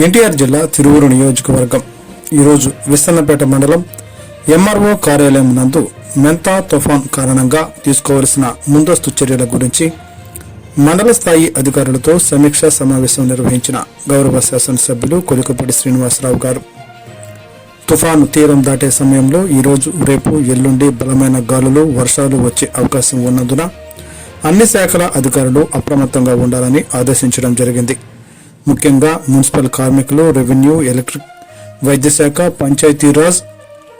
ఎన్టీఆర్ జిల్లా తిరువురు నియోజకవర్గం. ఈరోజు విస్తన్నపేట మండలం ఎంఆర్ఓ కార్యాలయం నందు మెంతా తుఫాన్ కారణంగా తీసుకోవలసిన ముందస్తు చర్యల గురించి మండల స్థాయి అధికారులతో సమీక్షా సమావేశం నిర్వహించిన గౌరవ శాసనసభ్యులు కొలికపూడి శ్రీనివాసరావు గారు. తుఫాను తీరం దాటే సమయంలో ఈరోజు రేపు ఎల్లుండి బలమైన గాలులు వర్షాలు వచ్చే అవకాశం ఉన్నందున అన్ని శాఖల అధికారులు అప్రమత్తంగా ఉండాలని ఆదేశించడం జరిగింది. ముఖ్యంగా మున్సిపల్ కార్మికులు రెవెన్యూ ఎలక్ట్రిక్ వైద్య శాఖ పంచాయతీరాజ్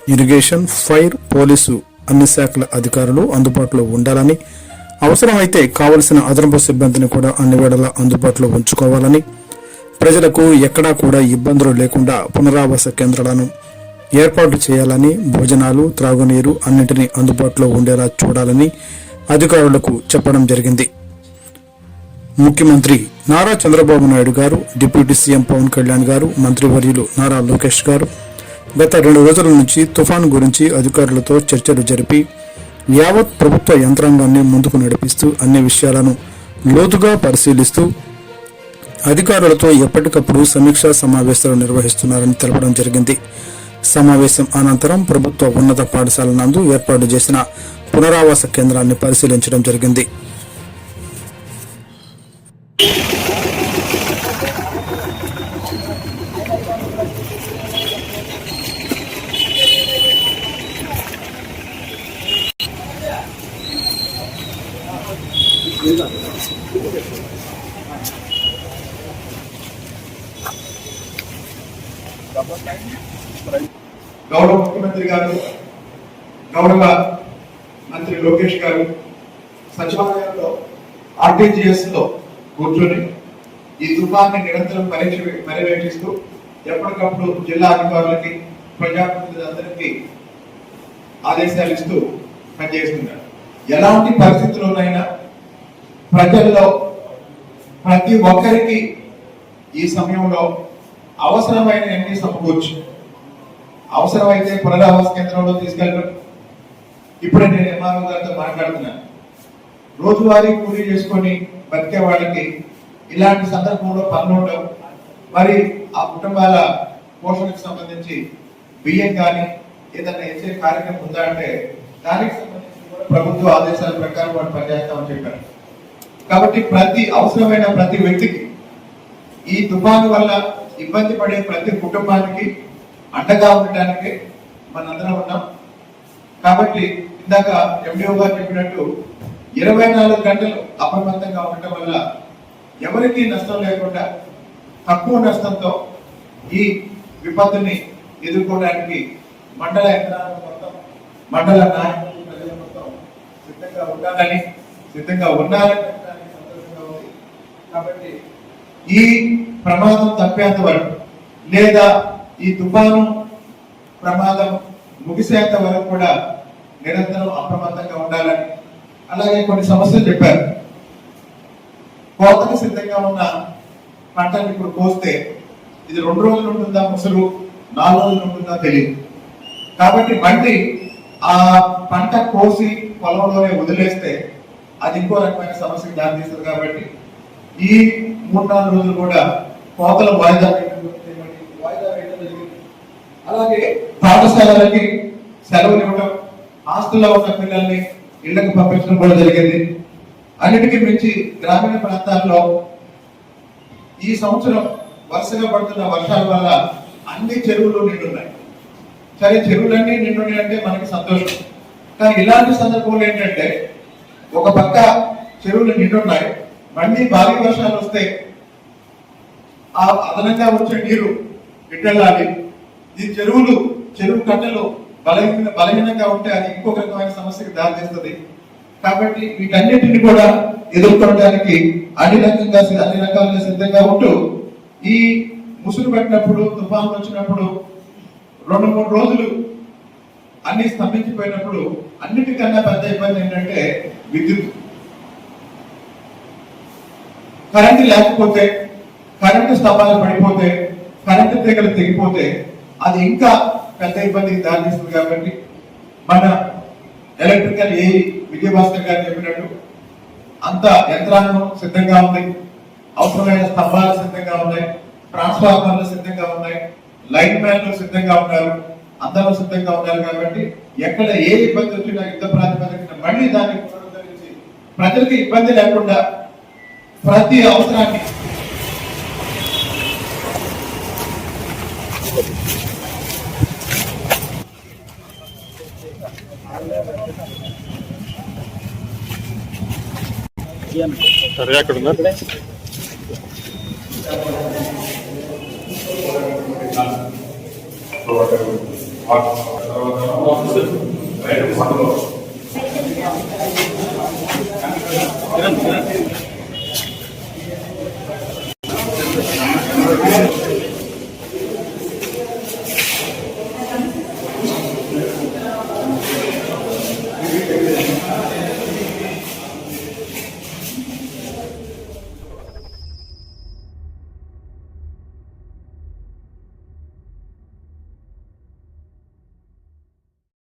ఇరిగేషన్ ఫైర్ పోలీసు అన్ని శాఖల అధికారులు అందుబాటులో ఉండాలని అవసరమైతే కావలసిన అదనపు సిబ్బందిని కూడా అన్ని వేళలా అందుబాటులో ఉంచుకోవాలని ప్రజలకు ఎక్కడా కూడా ఇబ్బందులు లేకుండా పునరావాస కేంద్రాలను ఏర్పాటు చేయాలని భోజనాలు త్రాగునీరు అన్నింటినీ అందుబాటులో ఉండేలా చూడాలని అధికారులకు చెప్పడం జరిగింది. ముఖ్యమంత్రి నారా చంద్రబాబు నాయుడు గారు డిప్యూటీ సీఎం పవన్ కళ్యాణ్ గారు మంత్రివర్యులు నారా లోకేష్ గారు. గత రెండు రోజుల నుంచి తుఫాను గురించి అధికారులతో చర్చలు జరిపి యావత్ ప్రభుత్వ యంత్రాంగాన్ని ముందుకు నడిపిస్తూ అన్ని విషయాలను లోతుగా పరిశీలిస్తూ అధికారులతో ఎప్పటికప్పుడు సమీక్షా సమావేశాలు నిర్వహిస్తున్నారని తెలపడం జరిగింది. సమావేశం అనంతరం ప్రభుత్వ ఉన్నత పాఠశాల నందు ఏర్పాటు చేసిన పునరావాస కేంద్రాన్ని పరిశీలించడం జరిగింది. గౌరవ ముఖ్యమంత్రి గారు గౌరవ మంత్రి లోకేష్ గారు సచివాలయంలో ఆర్టీజీఎస్లో కూర్చొని ఈ తుఫాన్ని నిరంతరం పరీక్ష పర్యవేక్షిస్తూ ఎప్పటికప్పుడు జిల్లా అధికారులకి ప్రజాప్రతినిధులందరికీ ఆదేశాలు ఇస్తూ పనిచేస్తున్నారు. ఎలాంటి పరిస్థితుల్లోనైనా ప్రజల్లో ప్రతి ఒక్కరికి ఈ సమయంలో అవసరమైన అన్ని సమకూర్చు అవసరమైతే పునరావాస కేంద్రంలో తీసుకెళ్ళడం. ఇప్పుడే నేను ఎంఆర్ఓ గారితో మాట్లాడుతున్నాను. రోజువారీ కూలీ చేసుకొని బతికే వాళ్ళకి ఇలాంటి సందర్భంలో పనులు ఉండవు మరి ఆ కుటుంబాల పోషణకు సంబంధించి బియ్యం కానీ ఏదైనా ఇచ్చే కార్యక్రమం ఉందా అంటే దానికి సంబంధించి కూడా ప్రభుత్వ ఆదేశాల ప్రకారం వాళ్ళు పనిచేస్తామని చెప్పారు. కాబట్టి ప్రతి అవసరమైన ప్రతి వ్యక్తికి ఈ తుఫాను వల్ల ఇబ్బంది పడే ప్రతి కుటుంబానికి అండగా ఉండటానికి మనందరం ఉన్నాం. కాబట్టి ఇందాక ఎండిఓ గారు చెప్పినట్టు ఇరవై నాలుగు గంటలు అప్రమత్తంగా ఉండటం వల్ల ఎవరికీ నష్టం లేకుండా తక్కువ నష్టంతో ఈ విపత్తుని ఎదుర్కోవడానికి మండల యంత్రాంగం మొత్తం మండల నాయకులు ప్రజలు మొత్తం సిద్ధంగా ఉండాలని సిద్ధంగా ఉండాలని సంతోషంగా ఉంది. కాబట్టి ఈ ప్రమాదం తప్పేంత వరకు లేదా ఈ తుఫాను ప్రమాదం ముగిసేంత వరకు కూడా నిరంతరం అప్రమత్తంగా ఉండాలని అలాగే కొన్ని సమస్యలు చెప్పారు. కోతకు సిద్ధంగా ఉన్న పంటను ఇప్పుడు కోస్తే ఇది రెండు రోజులు ఉంటుందా ముసలు? నాలుగు రోజులు ఉంటుందా తెలియదు. కాబట్టి మళ్ళీ ఆ పంట కోసి పొలంలోనే వదిలేస్తే అది ఇంకో రకమైన సమస్యకు దారితీస్తుంది కాబట్టి ఈ మూడు నాలుగు రోజులు కూడా కోతల వాయిదా వాయిదా వేయడం జరిగింది. అలాగే పాఠశాలలకి సెలవులు ఇవ్వడం హాస్టల్లో ఉన్న పిల్లల్ని ఇళ్ళకు పంపించడం కూడా జరిగింది. అన్నిటికీ మించి గ్రామీణ ప్రాంతాల్లో ఈ సంవత్సరం వరుసగా పడుతున్న వర్షాల వల్ల అన్ని చెరువులు నిండున్నాయి. సరే చెరువులన్నీ నిండున్నాయంటే మనకి సంతోషం. కానీ ఇలాంటి సందర్భంలో ఏంటంటే ఒక పక్క చెరువులు నిండున్నాయి. మళ్ళీ భారీ వర్షాలు వస్తే ఆ అదనంగా వచ్చే నీరు ఇట్టెళ్ళాలి ఈ చెరువులు చెరువు కట్టలు బలహీన బలహీనంగా ఉంటే అది ఇంకొక రకమైన సమస్యకి దారితీస్తుంది. కాబట్టి వీటన్నిటిని కూడా ఎదుర్కొనడానికి అన్ని రకంగా అన్ని రకాలుగా సిద్ధంగా ఉంటూ ఈ ముసురు పెట్టినప్పుడు తుఫాను వచ్చినప్పుడు రెండు మూడు రోజులు అన్ని స్తంభించిపోయినప్పుడు అన్నిటికన్నా పెద్ద ఇబ్బంది ఏంటంటే విద్యుత్. కరెంటు లేకపోతే కరెంటు స్తంభాలు పడిపోతే కరెంటు తీగలు తెగిపోతే అది ఇంకా పెద్ద ఇబ్బందికి దారితీస్తుంది కాబట్టి మన ఎలక్ట్రికల్ ఏ విజయభాస్కర్ గారు చెప్పినట్టు అంత యంత్రాంగం సిద్ధంగా ఉంది. అవసరమైన స్తంభాలు సిద్ధంగా ఉన్నాయి. ట్రాన్స్ఫార్మర్లు సిద్ధంగా ఉన్నాయి. లైన్ మ్యాన్లు సిద్ధంగా ఉన్నారు. అందరూ సిద్ధంగా ఉన్నారు కాబట్టి ఎక్కడ ఏ ఇబ్బంది వచ్చినా యుద్ధ ప్రాతిపదికన మళ్ళీ దాన్ని పునరుద్ధరించి ప్రజలకు ఇబ్బంది లేకుండా ప్రతి అవసరాన్ని సరే అక్కడ ఉన్నారు తర్వాత